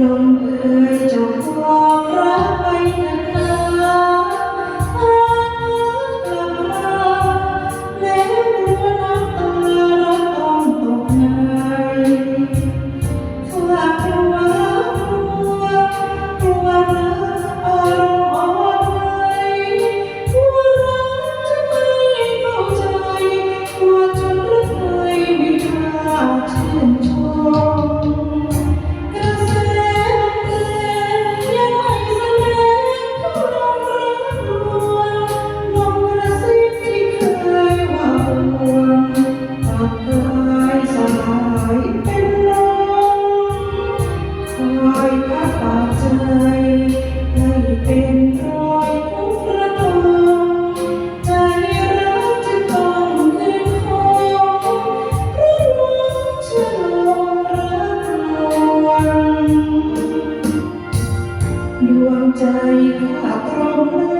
lòng người trong hoa ใจหากเรา